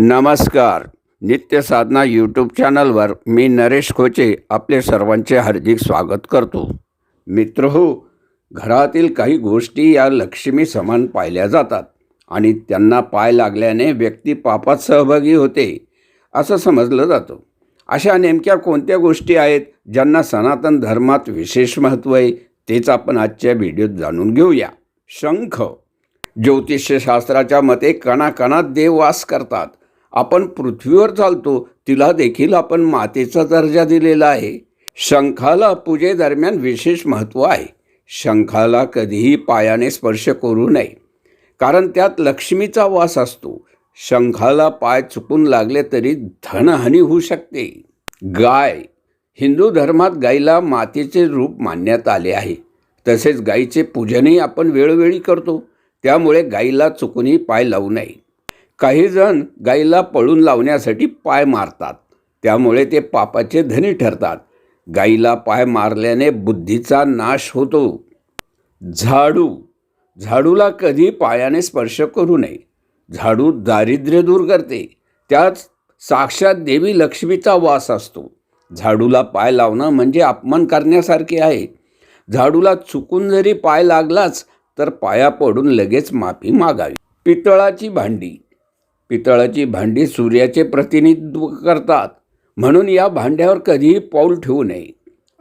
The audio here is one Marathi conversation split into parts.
नमस्कार. नित्य साधना यूट्यूब चॅनलवर मी नरेश खोचे आपले सर्वांचे हार्दिक स्वागत करतो. मित्र हो घरातील काही गोष्टी या लक्ष्मी समान पाहिल्या जातात आणि त्यांना पाय लागल्याने व्यक्ती पापात सहभागी होते असं समजलं जातं. अशा नेमक्या कोणत्या गोष्टी आहेत ज्यांना सनातन धर्मात विशेष महत्त्व आहे तेच आपण आजच्या व्हिडिओत जाणून घेऊया. शंख. ज्योतिषशास्त्राच्या मते कणाकणात देव वास करतात. आपण पृथ्वीवर चालतो तिला देखील आपण मातेचा दर्जा दिलेला आहे. शंखाला पूजेदरम्यान विशेष महत्त्व आहे. शंखाला कधीही पायाने स्पर्श करू नये. कारण त्यात लक्ष्मीचा वास असतो. शंखाला पाय चुकून लागले तरी धनहानी होऊ शकते. गाय. हिंदू धर्मात गाईला मातेचे रूप मानण्यात आले आहे. तसेच गाईचे पूजनही आपण वेळोवेळी करतो. त्यामुळे गाईला चुकूनही पाय लावू नये. काही जण गाईला पळून लावण्यासाठी पाय मारतात. त्यामुळे ते पापाचे धनी ठरतात. गाईला पाय मारल्याने बुद्धीचा नाश होतो. झाडू. झाडूला कधी पायाने स्पर्श करू नये. झाडू दारिद्र्य दूर करते. त्यात साक्षात देवी लक्ष्मीचा वास असतो. झाडूला पाय लावणं म्हणजे अपमान करण्यासारखे आहे. झाडूला चुकून जरी पाय लागलाच तर पाया पडून लगेच माफी मागावी. पितळाची भांडी. पितळाची भांडी सूर्याचे प्रतिनिधित्व करतात. म्हणून या भांड्यावर कधीही पाऊल ठेवू नये.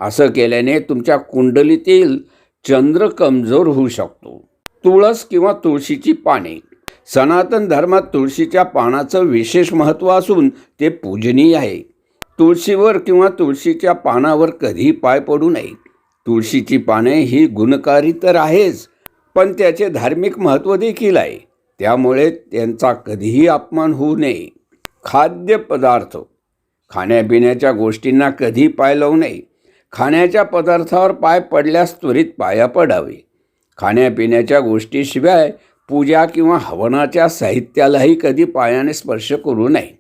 असं केल्याने तुमच्या कुंडलीतील चंद्र कमजोर होऊ शकतो. तुळस किंवा तुळशीची पाने. सनातन धर्मात तुळशीच्या पानाचं विशेष महत्त्व असून ते पूजनीय आहे. तुळशीवर किंवा तुळशीच्या पानावर कधीही पाय पडू नये. तुळशीची पाने ही गुणकारी तर आहेच पण त्याचे धार्मिक महत्त्व देखील आहे. त्यामुळे त्यांचा कधीही अपमान होऊ नये. खाद्यपदार्थ. खाण्यापिण्याच्या गोष्टींना कधी पाय लावू नये. खाण्याच्या पदार्थावर पाय पडल्यास त्वरित पाया पडावे. खाण्यापिण्याच्या गोष्टीशिवाय पूजा किंवा हवनाच्या साहित्यालाही कधी पायाने स्पर्श करू नये.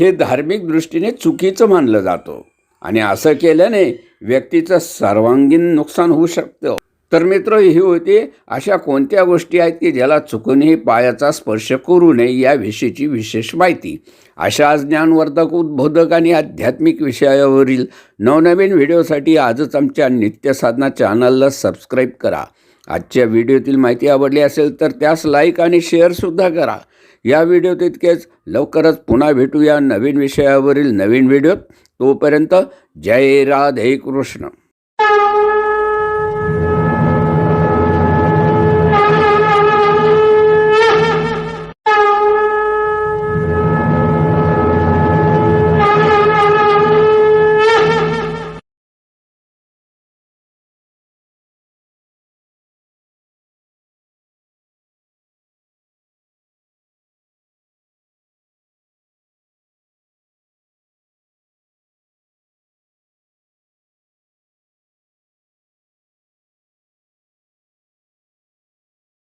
हे धार्मिक दृष्टीने चुकीचं मानलं जातं आणि असं केल्याने व्यक्तीचं सर्वांगीण नुकसान होऊ शकतं. तर मित्र ही होती अशा कोणत्या गोष्टी आहेत की ज्याला चुकूनही पायाचा स्पर्श करू नये याविषयीची विशेष माहिती? अशा ज्ञानवर्धक उद्बोधक आणि आध्यात्मिक विषयावरील नवनवीन व्हिडिओसाठी आजच आमच्या नित्यसाधना चॅनलला सबस्क्राईब करा. आजच्या व्हिडिओतील माहिती आवडली असेल तर त्यास लाईक आणि शेअरसुद्धा करा. या व्हिडिओ तितकेच लवकरच पुन्हा भेटूया नवीन विषयावरील नवीन व्हिडिओत. तोपर्यंत जय राधे कृष्ण.